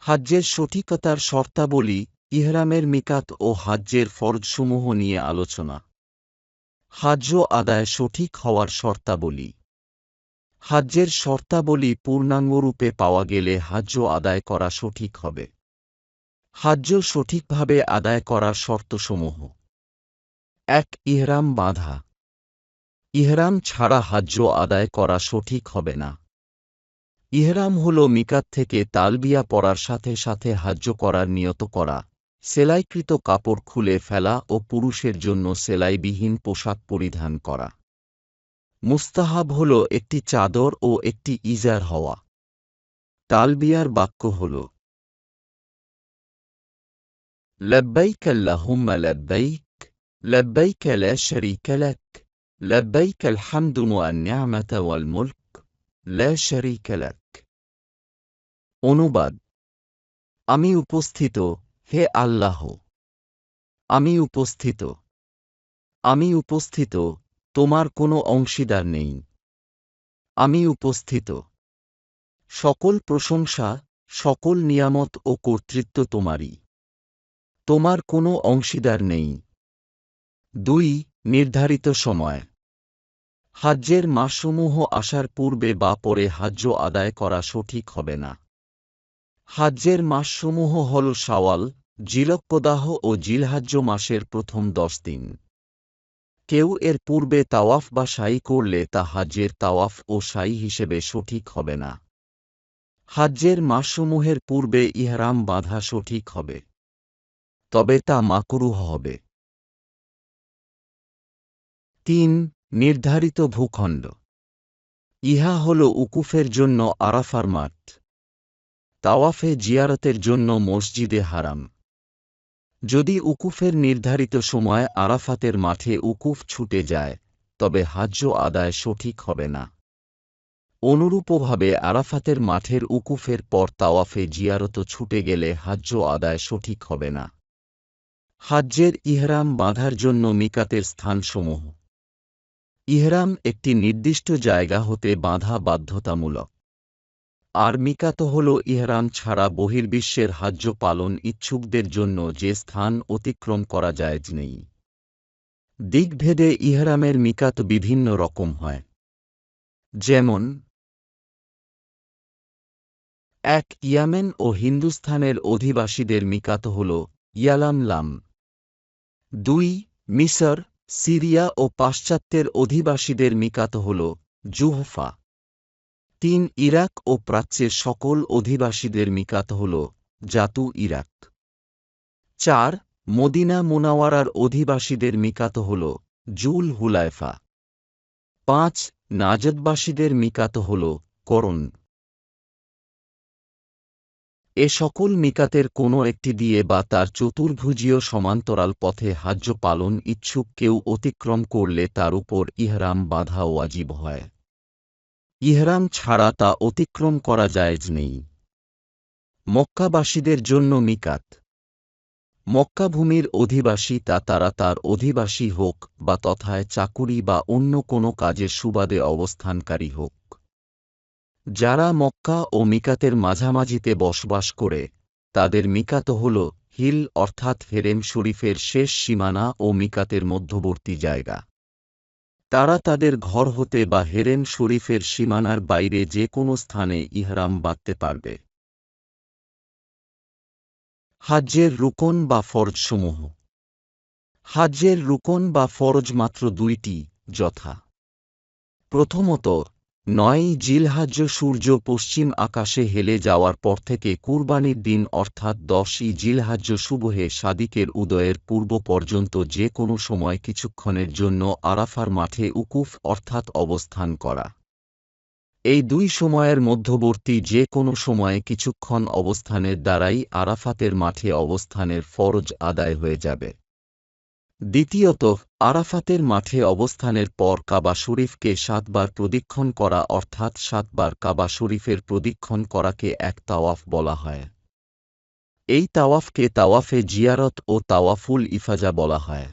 হাজ্যের সঠিকতার শর্তাবলী ইহরামের মিকাত ও হাজ্যের ফরজসমূহ নিয়ে আলোচনা। হাজ্য আদায় সঠিক হওয়ার শর্তাবলী। হাজ্যের শর্তাবলী পূর্ণাঙ্গরূপে পাওয়া গেলে হাজ্য আদায় করা সঠিক হবে। হাজ্য সঠিকভাবে আদায় করার শর্তসমূহ। এক, ইহরাম বাঁধা। ইহরাম ছাড়া হাজ্য আদায় করা সঠিক হবে না। ইহরাম হল মিকাত থেকে তালবিয়া পড়ার সাথে সাথে হাজ্য করার নিয়ত করা সেলাইকৃত কাপড় খুলে ফেলা ও পুরুষের জন্য সেলাইবিহীন পোশাক পরিধান করা মুস্তাহাব হল একটি চাদর ও একটি ইজার হওয়া তালবিয়ার বাক্য হল لبيك اللهم لبيك لبيك لا شريك لك لبيك الحمد والنعمة والملك لا شريك لك অনুবাদ। আমি উপস্থিত, হে আল্লাহ। আমি উপস্থিত। আমি উপস্থিত, তোমার কোনো অংশীদার নেই। আমি উপস্থিত। সকল প্রশংসা, সকল নিয়ামত ও কর্তৃত্ব তোমারই। তোমার কোনো অংশীদার নেই। দুই, নির্ধারিত সময়। হাজ্যের মাসসমূহ আসার পূর্বে বা পরে হাজ্য আদায় করা সঠিক হবে না। হাজ্যের মাসসমূহ হল শাওয়াল, জিলক্কদাহ ও জিলহাজ্য মাসের প্রথম দশ দিন। কেউ এর পূর্বে তাওয়াফ বা সাই করলে তা হাজ্যের তাওয়াফ ও সাই হিসেবে সঠিক হবে না। হাজ্যের মাসসমূহের পূর্বে ইহরাম বাঁধা সঠিক হবে। তবে তা মাকরুহ হবে। তিন, নির্ধারিত ভূখণ্ড। ইহা হল উকুফের জন্য আরাফার মাঠ। তাওয়াফে জিয়ারতের জন্য মসজিদে হারাম। যদি উকুফের নির্ধারিত সময় আরাফাতের মাঠে উকুফ ছুটে যায়, তবে হাজ্য আদায় সঠিক হবে না। অনুরূপভাবে আরাফাতের মাঠের উকুফের পর তাওয়াফে জিয়ারত ছুটে গেলে হাজ্য আদায় সঠিক হবে না। হাজ্যের ইহরাম বাঁধার জন্য মিকাতের স্থানসমূহ। ইহরাম একটি নির্দিষ্ট জায়গা হতে বাঁধা বাধ্যতামূলক। আর মিকাত হল ইহরাম ছাড়া বহির্বিশ্বের হাজ্য পালন ইচ্ছুকদের জন্য যে স্থান অতিক্রম করা যায় নেই। দিকভেদে ইহরামের মিকাত বিভিন্ন রকম হয়। যেমন, এক, ইয়ামেন ও হিন্দুস্থানের অধিবাসীদের মিকাত হল ইয়ালামলাম দুই, মিসর, সিরিয়া ও পাশ্চাত্যের অধিবাসীদের মিকাত হল জুহফা। তিন ইরাক ও প্রাচ্যের সকল অধিবাসীদের মিকাত হল জাতু ইরাক। চার, মদিনা মুনাওয়ারার অধিবাসীদের মিকাত হল জুল হুলায়ফা পাঁচ, নাজদবাসীদের মিকাত হল করণ এ সকল মিকাতের কোনো একটি দিয়ে বা তার চতুর্ভুজীয় সমান্তরাল পথে হাজ্য পালন ইচ্ছুক কেউ অতিক্রম করলে তার উপর ইহরাম বাধা ওয়াজিব হয়। ইহরাম ছাড়া তা অতিক্রম করা জায়েজ নেই। মক্কাবাসীদের জন্য মিকাত। মক্কাভূমির অধিবাসী তা তারা তার অধিবাসী হোক বা তথায় চাকুরি বা অন্য কোনো কাজের সুবাদে অবস্থানকারী হোক। যারা মক্কা ও মিকাতের মাঝামাঝিতে বসবাস করে, তাদের মিকাত হল হিল অর্থাৎ হেরেম শরীফের শেষ সীমানা ও মিকাতের মধ্যবর্তী জায়গা। তারা তাদের ঘর হতে বা হেরেন শরীফের সীমানার বাইরে যে কোনো স্থানে ইহরাম বাঁধতে পারবে। হাজ্যের রুকন বা ফরজসমূহ। হাজ্যের রুকন বা ফরজ মাত্র দুইটি, যথা। প্রথমত নয় জিলহাজ্য সূর্য পশ্চিম আকাশে হেলে যাওয়ার পর থেকে কুরবানির দিন অর্থাৎ দশই জিলহাজ্য শুভহে সাদিকের উদয়ের পূর্ব পর্যন্ত যে কোনো সময় কিছুক্ষণের জন্য আরাফার মাঠে উকুফ অর্থাৎ অবস্থান করা। এই দুই সময়ের মধ্যবর্তী যে কোনো সময়ে কিছুক্ষণ অবস্থানের দ্বারাই আরাফাতের মাঠে অবস্থানের ফরজ আদায় হয়ে যাবে। দ্বিতীয়ত, আরাফাতের মাঠে অবস্থানের পর কাবা শরীফকে সাতবার প্রদীক্ষণ করা অর্থাৎ সাতবার কাবা শরীফের প্রদীক্ষণ করাকে এক তাওয়াফ বলা হয়। এই তাওয়াফকে তাওয়াফে জিয়ারত ও তাওয়াফুল ইফাজা বলা হয়।